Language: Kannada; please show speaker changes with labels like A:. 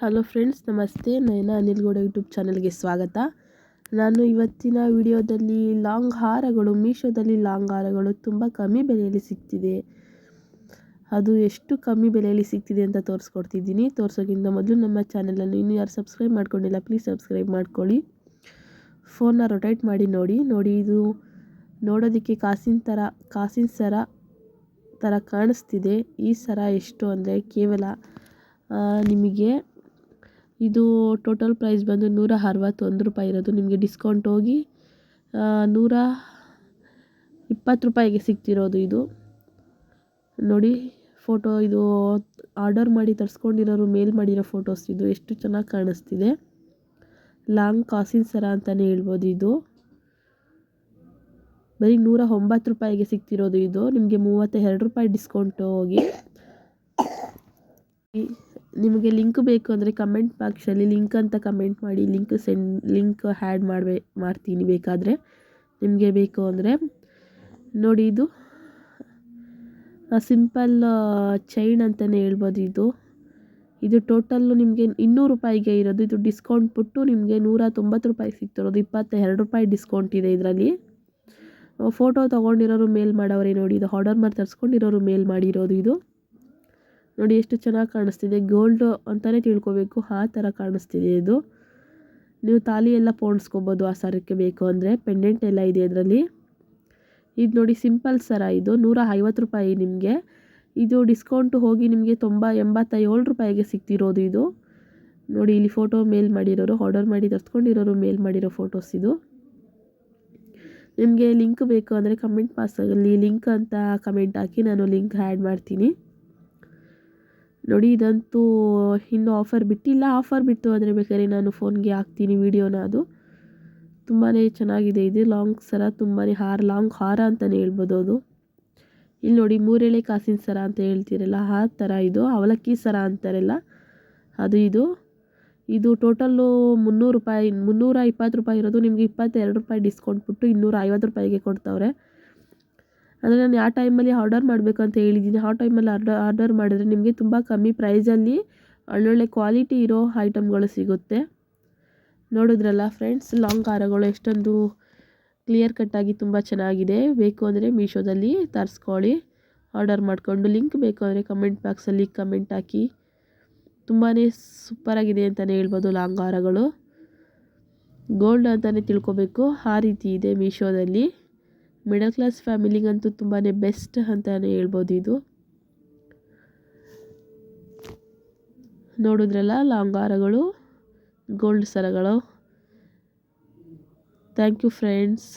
A: ಹಲೋ ಫ್ರೆಂಡ್ಸ್, ನಮಸ್ತೆ. ನಯನ ಅನಿಲ್ಗೌಡ ಯೂಟ್ಯೂಬ್ ಚಾನಲ್ಗೆ ಸ್ವಾಗತ. ನಾನು ಇವತ್ತಿನ ವಿಡಿಯೋದಲ್ಲಿ ಲಾಂಗ್ ಹಾರಗಳು, ಮೀಶೋದಲ್ಲಿ ಲಾಂಗ್ ಹಾರಗಳು ತುಂಬ ಕಮ್ಮಿ ಬೆಲೆಯಲ್ಲಿ ಸಿಗ್ತಿದೆ. ಅದು ಎಷ್ಟು ಕಮ್ಮಿ ಬೆಲೆಯಲ್ಲಿ ಸಿಗ್ತಿದೆ ಅಂತ ತೋರಿಸ್ಕೊಡ್ತಿದ್ದೀನಿ. ತೋರಿಸೋಕ್ಕಿಂತ ಮೊದಲು ನಮ್ಮ ಚಾನಲನ್ನು ಇನ್ನೂ ಯಾರು ಸಬ್ಸ್ಕ್ರೈಬ್ ಮಾಡ್ಕೊಂಡಿಲ್ಲ, ಪ್ಲೀಸ್ ಸಬ್ಸ್ಕ್ರೈಬ್ ಮಾಡ್ಕೊಳ್ಳಿ. ಫೋನ್ನ ರೊಟೇಟ್ ಮಾಡಿ ನೋಡಿ. ನೋಡಿ, ಇದು ನೋಡೋದಕ್ಕೆ ಕಾಸಿನ ಥರ, ಕಾಸಿನ ಸರ, ಥರ ಕಾಣಿಸ್ತಿದೆ. ಈ ಸರ ಎಷ್ಟು ಅಂದರೆ ಕೇವಲ ನಿಮಗೆ ಇದು ಟೋಟಲ್ ಪ್ರೈಸ್ ಬಂದು ನೂರ ಅರವತ್ತೊಂದು ರೂಪಾಯಿ ಇರೋದು. ನಿಮಗೆ ಡಿಸ್ಕೌಂಟ್ ಹೋಗಿ ನೂರ ಇಪ್ಪತ್ತು ರೂಪಾಯಿಗೆ ಸಿಗ್ತಿರೋದು ಇದು. ನೋಡಿ ಫೋಟೋ ಇದು ಆರ್ಡರ್ ಮಾಡಿ ತರಿಸ್ಕೊಂಡಿರೋರು ಮೇಲ್ ಮಾಡಿರೋ ಫೋಟೋಸ್ ಇದು. ಎಷ್ಟು ಚೆನ್ನಾಗಿ ಕಾಣಿಸ್ತಿದೆ. ಲಾಂಗ್ ಕಾಸಿನ ಸರ ಅಂತಲೇ ಹೇಳ್ಬೋದು ಇದು. ಬರೀ ನೂರ ಒಂಬತ್ತು ರೂಪಾಯಿಗೆ ಸಿಗ್ತಿರೋದು ಇದು. ನಿಮಗೆ ಮೂವತ್ತೆರಡು ರೂಪಾಯಿ ಡಿಸ್ಕೌಂಟ್ ಹೋಗಿ. ನಿಮಗೆ ಲಿಂಕ್ ಬೇಕು ಅಂದರೆ ಕಮೆಂಟ್ ಬಾಕ್ಸಲ್ಲಿ ಲಿಂಕ್ ಅಂತ ಕಮೆಂಟ್ ಮಾಡಿ ಲಿಂಕ್ ಸೆಂಡ್ ಲಿಂಕ್ ಹ್ಯಾಡ್ ಮಾಡ್ಬೇ, ಮಾಡ್ತೀನಿ ಬೇಕಾದರೆ. ನಿಮಗೆ ಬೇಕು ಅಂದರೆ ನೋಡಿ ಇದು ಸಿಂಪಲ್ ಚೈನ್ ಅಂತಲೇ ಹೇಳ್ಬೋದು ಇದು. ಇದು ಟೋಟಲ್ಲು ನಿಮಗೆ ಇನ್ನೂರು ರೂಪಾಯಿಗೆ ಇರೋದು. ಇದು ಡಿಸ್ಕೌಂಟ್ ಬಿಟ್ಟು ನಿಮಗೆ ನೂರ ತೊಂಬತ್ತು ರೂಪಾಯಿ ಸಿಗ್ತಿರೋದು ಇಪ್ಪತ್ತೆರಡು ರೂಪಾಯಿ ಡಿಸ್ಕೌಂಟ್ ಇದೆ ಇದರಲ್ಲಿ. ಫೋಟೋ ತೊಗೊಂಡಿರೋರು ಮೇಲ್ ಮಾಡೋರೆ ನೋಡಿ, ಇದು ಆರ್ಡರ್ ಮಾಡಿ ತರಿಸ್ಕೊಂಡಿರೋರು ಮೇಲ್ ಮಾಡಿರೋದು ಇದು. ನೋಡಿ ಎಷ್ಟು ಚೆನ್ನಾಗಿ ಕಾಣಿಸ್ತಿದೆ. ಗೋಲ್ಡ್ ಅಂತಲೇ ತಿಳ್ಕೊಬೇಕು. ಆ ಥರ ಕಾಣಿಸ್ತಿದೆ ಇದು. ನೀವು ತಾಲಿ ಎಲ್ಲ ಪೋಣಿಸ್ಕೊಬೋದು ಆ ಸರಕ್ಕೆ ಬೇಕು ಅಂದರೆ. ಪೆಂಡೆಂಟ್ ಎಲ್ಲ ಇದೆ ಅದರಲ್ಲಿ. ಇದು ನೋಡಿ ಸಿಂಪಲ್ ಸರ ಇದು. ನೂರ ಐವತ್ತು ರೂಪಾಯಿ ನಿಮಗೆ. ಇದು ಡಿಸ್ಕೌಂಟ್ ಹೋಗಿ ನಿಮಗೆ ತೊಂಬ ಎಂಬತ್ತೇಳು ರೂಪಾಯಿಗೆ ಸಿಗ್ತಿರೋದು ಇದು. ನೋಡಿ ಇಲ್ಲಿ ಫೋಟೋ ಮೇಲ್ ಮಾಡಿರೋರು ಆರ್ಡರ್ ಮಾಡಿ ತರ್ಸ್ಕೊಂಡಿರೋರು ಮೇಲ್ ಮಾಡಿರೋ ಫೋಟೋಸ್ ಇದು. ನಿಮಗೆ ಲಿಂಕ್ ಬೇಕು ಅಂದರೆ ಕಮೆಂಟ್ ಪಾಸಲ್ಲಿ ಲಿಂಕ್ ಅಂತ ಕಮೆಂಟ್ ಹಾಕಿ ನಾನು ಲಿಂಕ್ ಆ್ಯಡ್ ಮಾಡ್ತೀನಿ. ನೋಡಿ ಇದಂತೂ ಇನ್ನೂ ಆಫರ್ ಬಿಟ್ಟಿಲ್ಲ. ಆಫರ್ ಬಿಟ್ಟು ಅಂದರೆ ಬೇಕಾದ್ರೆ ನಾನು ಫೋನ್ಗೆ ಹಾಕ್ತೀನಿ ವೀಡಿಯೋನ ಅದು. ತುಂಬಾ ಚೆನ್ನಾಗಿದೆ ಇದು. ಲಾಂಗ್ ಸರ ತುಂಬಾ ಹಾರ ಲಾಂಗ್ ಹಾರ ಅಂತಲೇ ಹೇಳ್ಬೋದು ಅದು. ಇಲ್ಲಿ ನೋಡಿ ಮೂರೆಳೆ ಕಾಸಿನ ಸರ ಅಂತ ಹೇಳ್ತೀರಲ್ಲ, ಆ ಥರ ಇದು. ಅವಲಕ್ಕಿ ಸರ ಅಂತಾರಲ್ಲ, ಅದು ಇದು. ಇದು ಟೋಟಲ್ಲು ಮುನ್ನೂರು ರೂಪಾಯಿ, ಮುನ್ನೂರ ಇಪ್ಪತ್ತು ರೂಪಾಯಿ ಇರೋದು. ನಿಮಗೆ ಇಪ್ಪತ್ತೆರಡು ರೂಪಾಯಿ ಡಿಸ್ಕೌಂಟ್ ಬಿಟ್ಟು ಇನ್ನೂರ ಐವತ್ತು ರೂಪಾಯಿಗೆ ಕೊಡ್ತವ್ರೆ. ಅಂದರೆ ನಾನು ಯಾವ ಟೈಮಲ್ಲಿ ಆರ್ಡರ್ ಮಾಡಬೇಕು ಅಂತ ಹೇಳಿದ್ದೀನಿ. ಆ ಟೈಮಲ್ಲಿ ಆರ್ಡರ್ ಆರ್ಡರ್ ಮಾಡಿದರೆ ನಿಮಗೆ ತುಂಬ ಕಮ್ಮಿ ಪ್ರೈಸಲ್ಲಿ ಒಳ್ಳೊಳ್ಳೆ ಕ್ವಾಲಿಟಿ ಇರೋ ಐಟಮ್ಗಳು ಸಿಗುತ್ತೆ. ನೋಡಿದ್ರಲ್ಲ ಫ್ರೆಂಡ್ಸ್, ಲಾಂಗ್ ಹಾರಗಳು ಎಷ್ಟೊಂದು ಕ್ಲಿಯರ್ ಕಟ್ಟಾಗಿ ತುಂಬ ಚೆನ್ನಾಗಿದೆ. ಬೇಕು ಅಂದರೆ ಮೀಶೋದಲ್ಲಿ ತರಿಸ್ಕೊಳ್ಳಿ. ಆರ್ಡರ್ ಮಾಡಿಕೊಂಡು ಲಿಂಕ್ ಬೇಕು ಅಂದರೆ ಕಮೆಂಟ್ ಬಾಕ್ಸಲ್ಲಿ ಕಮೆಂಟ್ ಹಾಕಿ. ತುಂಬಾ ಸೂಪರಾಗಿದೆ ಅಂತಲೇ ಹೇಳ್ಬೋದು ಲಾಂಗ್ ಹಾರಗಳು. ಗೋಲ್ಡ್ ಅಂತಲೇ ತಿಳ್ಕೊಬೇಕು. ಆ ರೀತಿ ಇದೆ ಮೀಶೋದಲ್ಲಿ. ಮಿಡಲ್ ಕ್ಲಾಸ್ ಫ್ಯಾಮಿಲಿಗಂತೂ ತುಂಬಾ ಬೆಸ್ಟ್ ಅಂತಲೇ ಹೇಳ್ಬೋದು ಇದು. ನೋಡಿದ್ರಲ್ಲ ಲಾಂಗಾರಗಳು ಗೋಲ್ಡ್ ಸರಗಳು. Thank you friends